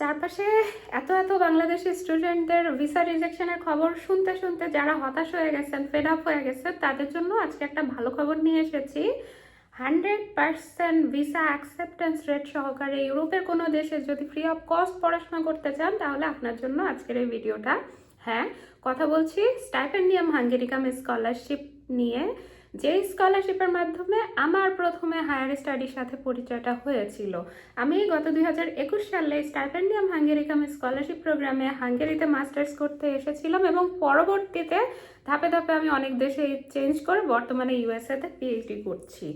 চারপাশে এত এত বাংলাদেশি স্টুডেন্টদের ভিসা রিজেকশনের খবর শুনতে শুনতে যারা হতাশ হয়ে গেছেন ফেড আপ হয়ে গেছেন, তাদের জন্য আজকে একটা ভালো খবর নিয়ে এসেছি। Hundred percent visa acceptance rate সহকারে ইউরোপের কোনো দেশে যদি ফ্রি অফ কস্ট পড়াশোনা করতে চান, তাহলে আপনার জন্য আজকের এই ভিডিওটা হ্যাঁ কথা বলছি স্টাইপেন্ডিয়াম হাঙ্গেরিকাম স্কলারশিপ নিয়ে। যে স্কলারশিপের মাধ্যমে আমার প্রথমে হায়ার স্টাডির সাথে পরিচয়টা হয়েছিল। আমি গত দুই হাজার একুশ সালে স্টাইপেন্ডিয়াম হাঙ্গেরিকাম স্কলারশিপ প্রোগ্রামে হাঙ্গেরিতে মাস্টার্স করতে এসেছিলাম এবং পরবর্তীতে ধাপে ধাপে আমি অনেক দেশে চেঞ্জ করে বর্তমানে ইউএসএতে পিএইচডি করছি।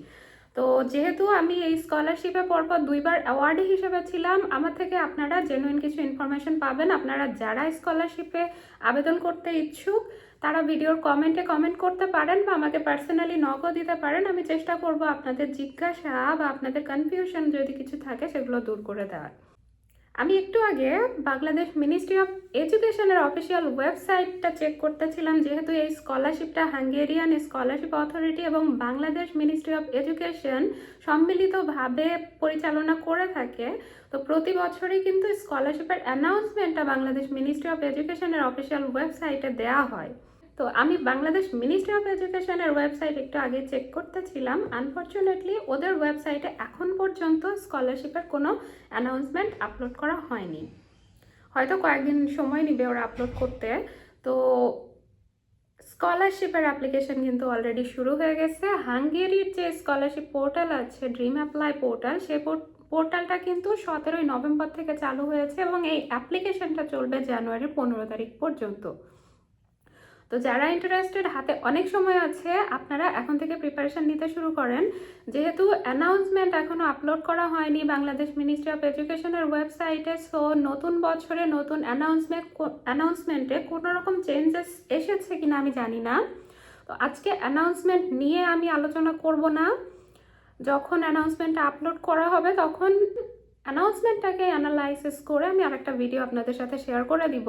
তো যেহেতু আমি এই স্কলারশিপে পরপর দুইবার অ্যাওয়ার্ড হিসেবে ছিলাম, আমার থেকে আপনারা জেনুইন কিছু ইনফরমেশন পাবেন। আপনারা যারা স্কলারশিপে আবেদন করতে ইচ্ছুক, তারা ভিডিওর কমেন্টে কমেন্ট করতে পারেন বা আমাকে পার্সোনালি নকও দিতে পারেন। আমি চেষ্টা করব আপনাদের জিজ্ঞাসা বা আপনাদের কনফিউশন যদি কিছু থাকে, সেগুলো দূর করে দেওয়ার। আমি একটু আগে বাংলাদেশ মিনিস্ট্রি অফ এডুকেশনের অফিসিয়াল ওয়েবসাইটটা চেক করতেছিলাম, যেহেতু এই স্কলারশিপটা হাঙ্গেরিয়ান স্কলারশিপ অথরিটি এবং বাংলাদেশ মিনিস্ট্রি অফ এডুকেশন সম্মিলিতভাবে পরিচালনা করে থাকে। তো প্রতি বছরই কিন্তু স্কলারশিপের অ্যানাউন্সমেন্টটা বাংলাদেশ মিনিস্ট্রি অফ এডুকেশনের অফিসিয়াল ওয়েবসাইটে দেওয়া হয়। তো আমি বাংলাদেশ মিনিস্ট্রি অফ এডুকেশনের ওয়েবসাইট একটু আগে চেক করতেছিলাম। আনফর্চুনেটলি ওদের ওয়েবসাইটে এখন পর্যন্ত স্কলারশিপের কোনো অ্যানাউন্সমেন্ট আপলোড করা হয়নি। হয়তো কয়েকদিন সময় নিবে ওরা আপলোড করতে। তো স্কলারশিপের অ্যাপ্লিকেশন কিন্তু অলরেডি শুরু হয়ে গেছে। হাঙ্গেরির যে স্কলারশিপ পোর্টাল আছে ড্রিম অ্যাপ্লাই পোর্টাল সে পোর্টালটা কিন্তু সতেরোই নভেম্বর থেকে চালু হয়েছে এবং এই অ্যাপ্লিকেশনটা চলবে জানুয়ারির পনেরো তারিখ পর্যন্ত। তো যারা ইন্টারেস্টেড হাতে অনেক সময় আছে, আপনারা এখন থেকে প্রিপারেশন নিতে শুরু করেন। যেহেতু অ্যানাউন্সমেন্ট এখনও আপলোড করা হয়নি বাংলাদেশ মিনিস্ট্রি অফ এডুকেশনের ওয়েবসাইটে সো নতুন বছরে নতুন অ্যানাউন্সমেন্ট অ্যানাউন্সমেন্টে কোনো রকম চেঞ্জেস এসেছে কিনা আমি জানি না। তো আজকে অ্যানাউন্সমেন্ট নিয়ে আমি আলোচনা করব না। যখন অ্যানাউন্সমেন্টটা আপলোড করা হবে, তখন অ্যানাউন্সমেন্টটাকে অ্যানালাইসিস করে আমি আরেকটা ভিডিও আপনাদের সাথে শেয়ার করে দিব।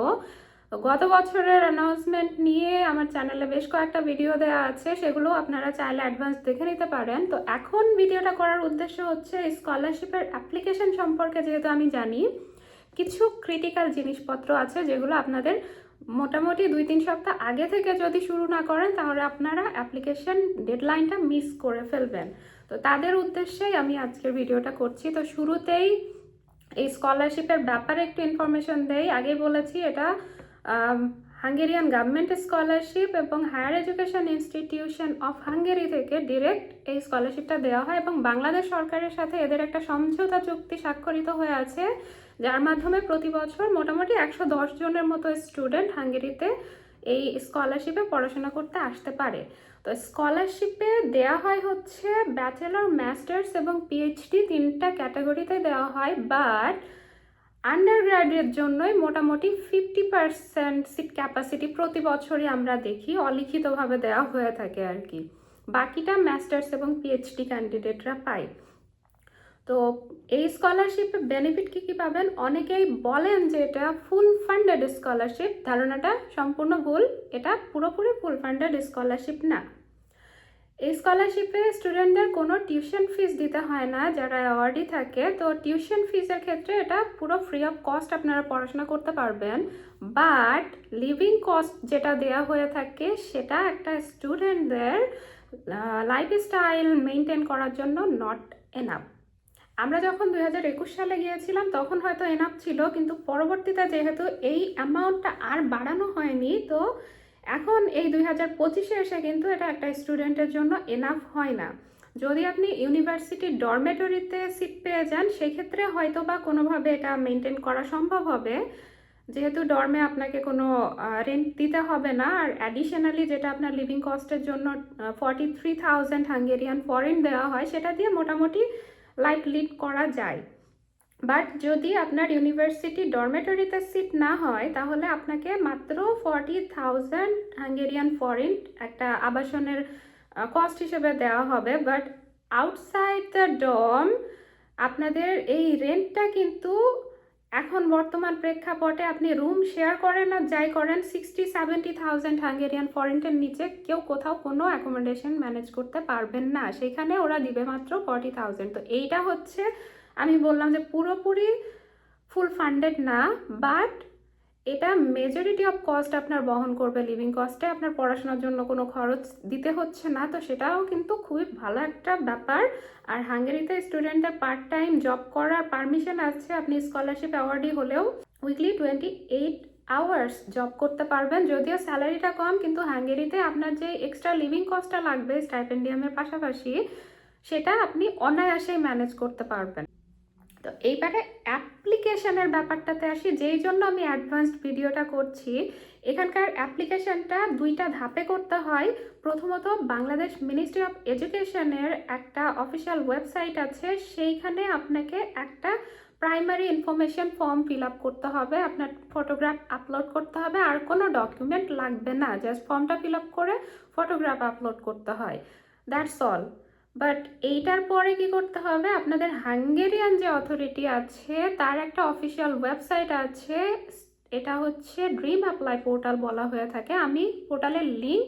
গত বছরের অ্যানাউন্সমেন্ট নিয়ে আমার চ্যানেলে বেশ কয়েকটা ভিডিও দেওয়া আছে, সেগুলো আপনারা চাইলে অ্যাডভান্স দেখে নিতে পারেন। তো এখন ভিডিওটা করার উদ্দেশ্য হচ্ছে স্কলারশিপের অ্যাপ্লিকেশন সম্পর্কে যেহেতু আমি জানি, কিছু ক্রিটিক্যাল জিনিসপত্র আছে যেগুলো আপনাদের মোটামুটি দুই তিন সপ্তাহ আগে থেকে যদি শুরু না করেন, তাহলে আপনারা অ্যাপ্লিকেশন ডেডলাইনটা মিস করে ফেলবেন। তো তাদের উদ্দেশ্যেই আমি আজকের ভিডিওটা করছি। তো শুরুতেই এই স্কলারশিপের ব্যাপারে একটু ইনফরমেশন দেই। আগেই বলেছি, এটা হাঙ্গেরিয়ান গভর্নমেন্ট স্কলারশিপ এবং higher education institution of Hungary থেকে ডিরেক্ট এই স্কলারশিপটা দেওয়া হয় এবং বাংলাদেশ সরকারের সাথে এদের একটা সমঝোতা চুক্তি স্বাক্ষরিত হয়ে আছে, যার মাধ্যমে প্রতি বছর মোটামুটি একশো দশ জনের মতো স্টুডেন্ট হাঙ্গেরিতে এই স্কলারশিপে পড়াশোনা করতে আসতে পারে। তো স্কলারশিপে দেওয়া হয় হচ্ছে ব্যাচেলর মাস্টার্স এবং পিএইচডি তিনটা ক্যাটাগরিতে দেওয়া হয় বাট আন্ডার গ্রাডের জন্যই মোটামুটি ফিফটি পার্সেন্ট সিট ক্যাপাসিটি প্রতি বছরই আমরা দেখি, অলিখিতভাবে দেওয়া হয়ে থাকে আর কি। বাকিটা মাস্টার্স এবং পিএইচডি ক্যান্ডিডেটরা পায়। তো এই স্কলারশিপে বেনিফিট কী কী পাবেন? অনেকেই বলেন যে এটা ফুল ফান্ডেড স্কলারশিপ ধারণাটা সম্পূর্ণ ভুল, এটা পুরোপুরি ফুল ফান্ডেড স্কলারশিপ না। এই স্কলারশিপে স্টুডেন্টদের কোনো টিউশন ফিস দিতে হয় না, যারা অ্যাওয়ার্ডই থাকে। তো টিউশন ফিসের ক্ষেত্রে এটা পুরো ফ্রি অফ কস্ট আপনারা পড়াশোনা করতে পারবেন। বাট লিভিং কস্ট যেটা দেয়া হয়ে থাকে, সেটা একটা স্টুডেন্টদের লাইফস্টাইল মেনটেন করার জন্য নট এনাফ আমরা যখন দুই হাজার একুশ সালে গিয়েছিলাম, তখন হয়তো এনাফ ছিল, কিন্তু পরবর্তীতে যেহেতু এই অ্যামাউন্টটা আর বাড়ানো হয়নি, তো এখন এই দুই হাজার পঁচিশে এসে কিন্তু এটা একটা স্টুডেন্টের জন্য এনাফ হয় না। যদি আপনি ইউনিভার্সিটির ডরমেটরিতে সিট পেয়ে যান, সেক্ষেত্রে হয়তো বা কোনোভাবে এটা মেনটেন করা সম্ভব হবে। যেহেতু ডর্মে আপনাকে কোনো রেন্ট দিতে হবে না, আর অ্যাডিশনালি যেটা আপনার লিভিং কস্টের জন্য forty three thousand Hungarian forint দেওয়া হয়, সেটা দিয়ে মোটামুটি লাইফ লিড করা যায়। বাট যদি আপনার ইউনিভার্সিটি ডরমেটরিতে সিট না হয়, তাহলে আপনাকে মাত্র ফর্টি থাউজেন্ড হাঙ্গেরিয়ান ফরেন একটা আবাসনের কস্ট হিসেবে দেওয়া হবে। বাট আউটসাইড দ্য ডম আপনাদের এই রেন্টটা কিন্তু এখন বর্তমান প্রেক্ষাপটে আপনি রুম শেয়ার করেন আর যাই করেন সিক্সটি সেভেন্টি থাউজেন্ড হাঙ্গেরিয়ান ফরেন্টের নিচে কেউ কোথাও কোনো অ্যাকোমোডেশন ম্যানেজ করতে পারবেন না। সেখানে ওরা দিবে মাত্র ফর্টি থাউজেন্ড তো এইটা হচ্ছে আমি বললাম যে পুরোপুরি ফুল ফান্ডেড না বাট এটা মেজরিটি অফ কস্ট আপনার বহন করবে লিভিং কস্টে আপনার পড়াশোনার জন্য কোনো খরচ দিতে হচ্ছে না, তো সেটাও কিন্তু খুবই ভালো একটা ব্যাপার। আর হাঙ্গেরিতে স্টুডেন্টদের পার্ট টাইম জব করার পারমিশন আছে, আপনি স্কলারশিপ অ্যাওয়ার্ডই হলেও weekly twenty eight hours job করতে পারবেন, যদিও স্যালারিটা কম, কিন্তু হাঙ্গেরিতে আপনার যে এক্সট্রা লিভিং কস্টটা লাগবে স্টাইপেন্ডিয়ামের পাশাপাশি, সেটা আপনি অনায়াসেই ম্যানেজ করতে পারবেন। তো এইবারে অ্যাপ্লিকেশনের ব্যাপারটাতে আসি, যেই জন্য আমি অ্যাডভান্সড ভিডিওটা করছি, এখানকার অ্যাপ্লিকেশনটা দুইটা ধাপে করতে হয়। প্রথমত বাংলাদেশ মিনিস্ট্রি অফ এডুকেশনের একটা অফিসিয়াল ওয়েবসাইট আছে, সেইখানে আপনাকে একটা primary information form fill up করতে হবে, আপনার ফটোগ্রাফ আপলোড করতে হবে, আর কোনো ডকুমেন্ট লাগবে না জাস্ট ফর্মটা ফিল আপ করে ফটোগ্রাফ আপলোড করতে হয়। দ্যাটস অল বাট এইটার পরে কি করতে হবে? আপনাদের হাঙ্গেরিয়ান যে অথরিটি আছে, তার একটা অফিসিয়াল ওয়েবসাইট আছে। এটা হচ্ছে ড্রিম অ্যাপ্লাই পোর্টাল বলা হয়ে থাকে। আমি পোর্টালের লিঙ্ক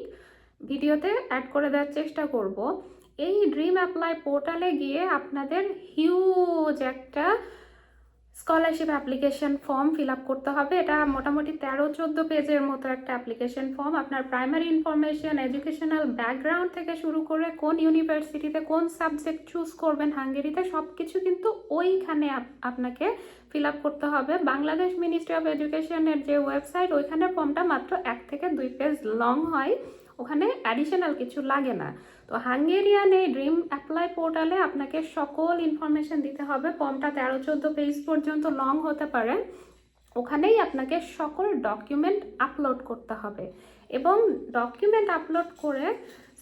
ভিডিওতে অ্যাড করে দেওয়ার চেষ্টা করব। এই ড্রিম অ্যাপ্লাই পোর্টালে গিয়ে আপনাদের হিউজ একটা scholarship application form fill up করতে হবে। এটা মোটামুটি তেরো চোদ্দ পেজের মতো একটা অ্যাপ্লিকেশন ফর্ম। আপনার প্রাইমারি ইনফরমেশন, এডুকেশনাল ব্যাকগ্রাউন্ড থেকে শুরু করে কোন ইউনিভার্সিটিতে কোন সাবজেক্ট চুজ করবেন হাঙ্গেরিতে সব কিছু কিন্তু ওইখানে আপনাকে ফিল আপ করতে হবে। বাংলাদেশ মিনিস্ট্রি অফ এডুকেশনের যে ওয়েবসাইট ওইখানে ফর্মটা মাত্র এক থেকে দুই পেজ লং হয়। ওখানে অ্যাডিশনাল কিছু লাগে না। তো হাঙ্গেরিয়ান এই ড্রিম অ্যাপ্লাই পোর্টালে আপনাকে সকল ইনফরমেশন দিতে হবে। ফর্মটা তেরো চোদ্দ পেজ পর্যন্ত লং হতে পারে। ওখানেই আপনাকে সকল ডকুমেন্ট আপলোড করতে হবে। এবং ডকুমেন্ট আপলোড করে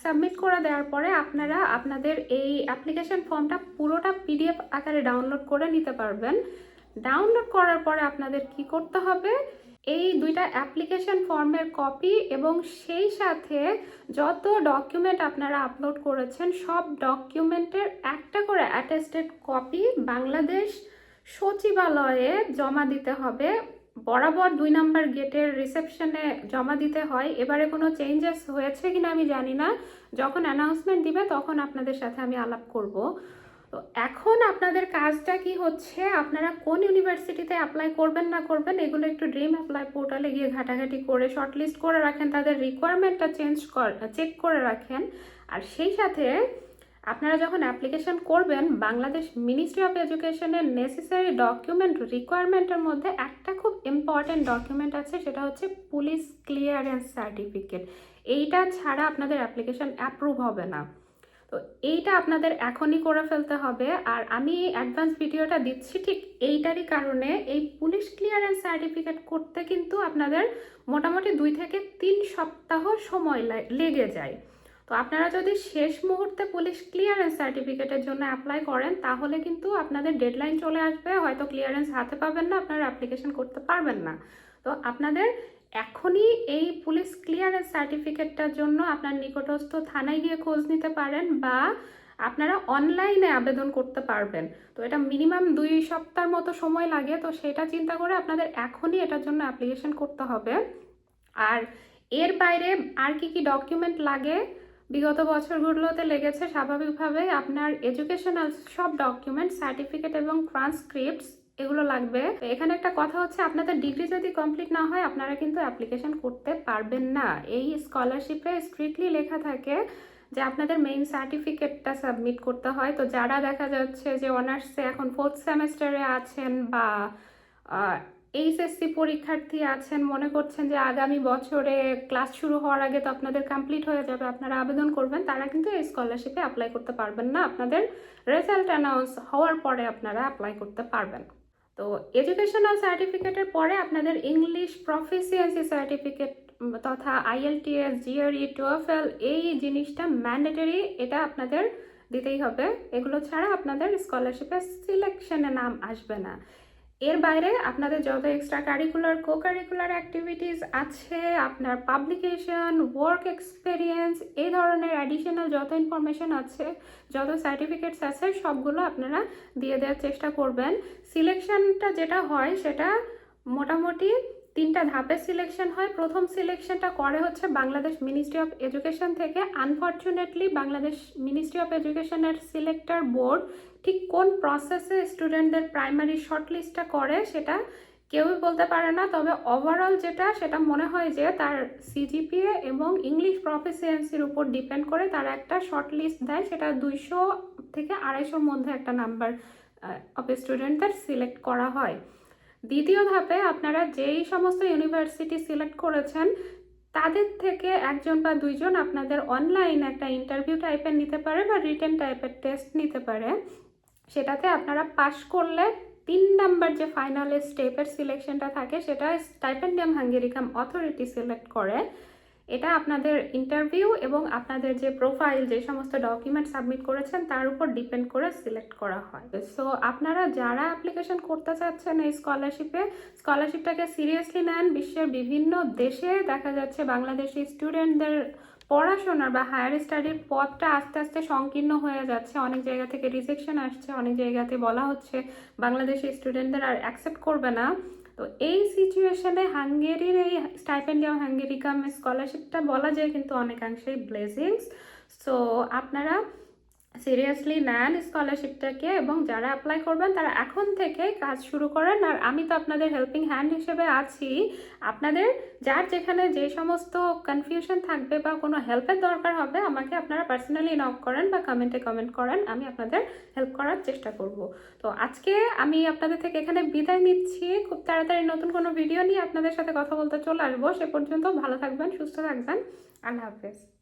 সাবমিট করে দেওয়ার পরে আপনারা আপনাদের এই অ্যাপ্লিকেশন ফর্মটা পুরোটা পিডিএফ আকারে ডাউনলোড করে নিতে পারবেন। ডাউনলোড করার পরে আপনাদের কি করতে হবে? এই দুইটা অ্যাপ্লিকেশন ফর্মের কপি এবং সেই সাথে যত ডকুমেন্ট আপনারা আপলোড করেছেন, সব ডকুমেন্টের একটা করে অ্যাটেস্টেড কপি বাংলাদেশ সচিবালয়ে জমা দিতে হবে। বরাবর দুই নাম্বার গেটের রিসেপশনে জমা দিতে হয়। এবারে কোনো চেঞ্জেস হয়েছে কিনা আমি জানি না। যখন অ্যানাউন্সমেন্ট দিবে, তখন আপনাদের সাথে আমি আলাপ করব। তো এখন আপনাদের কাজটা কি হচ্ছে? আপনারা কোন ইউনিভার্সিটিতে অ্যাপ্লাই করবেন না করবেন, এগুলো একটু ড্রিম অ্যাপ্লাই পোর্টালে গিয়ে ঘাটাঘাটি করে শর্টলিস্ট করে রাখেন, তাদের রিকোয়ারমেন্টটা চেঞ্জ কর চেক করে রাখেন। আর সেই সাথে আপনারা যখন অ্যাপ্লিকেশন করবেন, বাংলাদেশ মিনিস্ট্রি অফ এডুকেশনের নেসেসারি ডকুমেন্ট রিকোয়ারমেন্টের মধ্যে একটা খুব ইম্পর্টেন্ট ডকুমেন্ট আছে, সেটা হচ্ছে পুলিশ ক্লিয়ারেন্স সার্টিফিকেট এইটা ছাড়া আপনাদের অ্যাপ্লিকেশন অ্যাপ্রুভ হবে না। তো এইটা আপনাদের এখনই করে ফেলতে হবে। আর আমি এই অ্যাডভান্স ভিডিওটা দিচ্ছি ঠিক এইটারই কারণে এই পুলিশ ক্লিয়ারেন্স সার্টিফিকেট করতে কিন্তু আপনাদের মোটামুটি দুই থেকে তিন সপ্তাহ সময় লেগে যায়। তো আপনারা যদি শেষ মুহূর্তে পুলিশ ক্লিয়ারেন্স সার্টিফিকেটের জন্য অ্যাপ্লাই করেন, তাহলে কিন্তু আপনাদের ডেডলাইন চলে আসবে। হয়তো ক্লিয়ারেন্স হাতে পাবেন না, আপনারা অ্যাপ্লিকেশন করতে পারবেন না। তো আপনাদের এখনই এই পুলিশ ক্লিয়ারেন্স সার্টিফিকেটটার জন্য আপনার নিকটস্থ থানায় গিয়ে খোঁজ নিতে পারেন বা আপনারা অনলাইনে আবেদন করতে পারবেন। তো এটা মিনিমাম দুই সপ্তাহের মতো সময় লাগে, তো সেটা চিন্তা করে আপনাদের এখনই এটার জন্য অ্যাপ্লিকেশন করতে হবে। আর এর বাইরে আর কি কি ডকুমেন্ট লাগে? বিগত বছরগুলোতে লেগেছে স্বাভাবিকভাবে আপনার এডুকেশনাল সব ডকুমেন্ট সার্টিফিকেট এবং ট্রান্সক্রিপ্টস এগুলো লাগবে। তো এখানে একটা কথা হচ্ছে, আপনাদের ডিগ্রি যদি কমপ্লিট না হয়, আপনারা কিন্তু অ্যাপ্লিকেশন করতে পারবেন না। এই স্কলারশিপে স্ট্রিক্টলি লেখা থাকে যে আপনাদের মেইন সার্টিফিকেটটা সাবমিট করতে হয়। তো যারা দেখা যাচ্ছে যে অনার্সে এখন ফোর্থ সেমেস্টারে আছেন বা এইচএসসি পরীক্ষার্থী আছেন, মনে করছেন যে আগামী বছরে ক্লাস শুরু হওয়ার আগে তো আপনাদের কমপ্লিট হয়ে যাবে, আপনারা আবেদন করবেন, তারা কিন্তু এই স্কলারশিপে অ্যাপ্লাই করতে পারবেন না। আপনাদের রেজাল্ট অ্যানাউন্স হওয়ার পরে আপনারা অ্যাপ্লাই করতে পারবেন। তো এডুকেশনাল সার্টিফিকেটের পরে আপনাদের ইংলিশ প্রফিসিয়েন্সি সার্টিফিকেট তথা আইএলটিএস জিআরই এল এই জিনিসটা ম্যান্ডেটরি এটা আপনাদের দিতেই হবে। এগুলো ছাড়া আপনাদের স্কলারশিপের সিলেকশনে নাম আসবে না। এর বাইরে আপনাদের যত extra curricular co curricular activities আছে, আপনার পাবলিকেশন ওয়ার্ক এক্সপেরিয়েন্স এই ধরনের অ্যাডিশনাল যত ইনফরমেশন আছে, যত সার্টিফিকেটস আছে, সবগুলো আপনারা দিয়ে দেওয়ার চেষ্টা করবেন। সিলেকশনটা যেটা হয়, সেটা মোটামুটি তিনটা ধাপে সিলেকশন হয়। প্রথম সিলেকশনটা করে হচ্ছে বাংলাদেশ মিনিস্ট্রি অফ এডুকেশন থেকে। আনফর্চুনেটলি বাংলাদেশ মিনিস্ট্রি অফ এডুকেশনের সিলেক্টর বোর্ড ঠিক কোন প্রসেসে স্টুডেন্টদের প্রাইমারি শর্টলিস্টটা করে সেটা কেউই বলতে পারে না। তবে ওভারঅল যেটা, সেটা মনে হয় যে তার সিজিপিএ এবং ইংলিশ প্রফিসিয়েন্সির উপর ডিপেন্ড করে তারা একটা শর্ট লিস্ট দেয়। সেটা দুইশো থেকে আড়াইশোর মধ্যে একটা নাম্বার অফ স্টুডেন্টদের সিলেক্ট করা হয়। দ্বিতীয় ধাপে আপনারা যেই সমস্ত ইউনিভার্সিটি সিলেক্ট করেছেন, তাদের থেকে একজন বা দুইজন আপনাদের অনলাইন একটা ইন্টারভিউ টাইপের নিতে পারে বা রিটেন টাইপের টেস্ট নিতে পারে। সেটাতে আপনারা পাশ করলে তিন নাম্বার যে ফাইনাল স্টেপের সিলেকশনটা থাকে, সেটা স্টাইপেন্ডিয়াম হাঙ্গেরিকাম অথরিটি সিলেক্ট করে। এটা আপনাদের ইন্টারভিউ এবং আপনাদের যে প্রোফাইল যে সমস্ত ডকুমেন্ট সাবমিট করেছেন, তার উপর ডিপেন্ড করে সিলেক্ট করা হয়। সো আপনারা যারা অ্যাপ্লিকেশন করতে চাচ্ছেন এই স্কলারশিপে স্কলারশিপটাকে সিরিয়াসলি নেন। বিশ্বের বিভিন্ন দেশে দেখা যাচ্ছে বাংলাদেশি স্টুডেন্টদের পড়াশোনার বা হায়ার স্টাডির পথটা আস্তে আস্তে সংকীর্ণ হয়ে যাচ্ছে। অনেক জায়গা থেকে রিজেকশন আসছে, অনেক জায়গাতে বলা হচ্ছে বাংলাদেশি স্টুডেন্টদের আর অ্যাকসেপ্ট করবে না। তো এই সিচুয়েশনে হাঙ্গেরির এই স্টাইপেন্ডিয়াম হাঙ্গেরিকাম স্কলারশিপটা বলা যায়, কিন্তু অনেকাংশেই ব্লেসিংস সো আপনারা সিরিয়াসলি নেন স্কলারশিপটাকে এবং যারা অ্যাপ্লাই করবেন তারা এখন থেকে কাজ শুরু করেন। আর আমি তো আপনাদের হেল্পিং হ্যান্ড হিসেবে আছি। আপনাদের যার যেখানে যে সমস্ত কনফিউশন থাকবে বা কোনো হেল্পের দরকার হবে, আমাকে আপনারা পার্সোনালি নক করেন বা কমেন্টে কমেন্ট করেন, আমি আপনাদের হেল্প করার চেষ্টা করব। তো আজকে আমি আপনাদের থেকে এখানে বিদায় নিচ্ছি। খুব তাড়াতাড়ি নতুন কোনো ভিডিও নিয়ে আপনাদের সাথে কথা বলতে চলে আসব। সে পর্যন্ত ভালো থাকবেন, সুস্থ থাকবেন। আল্লাহ হাফেজ।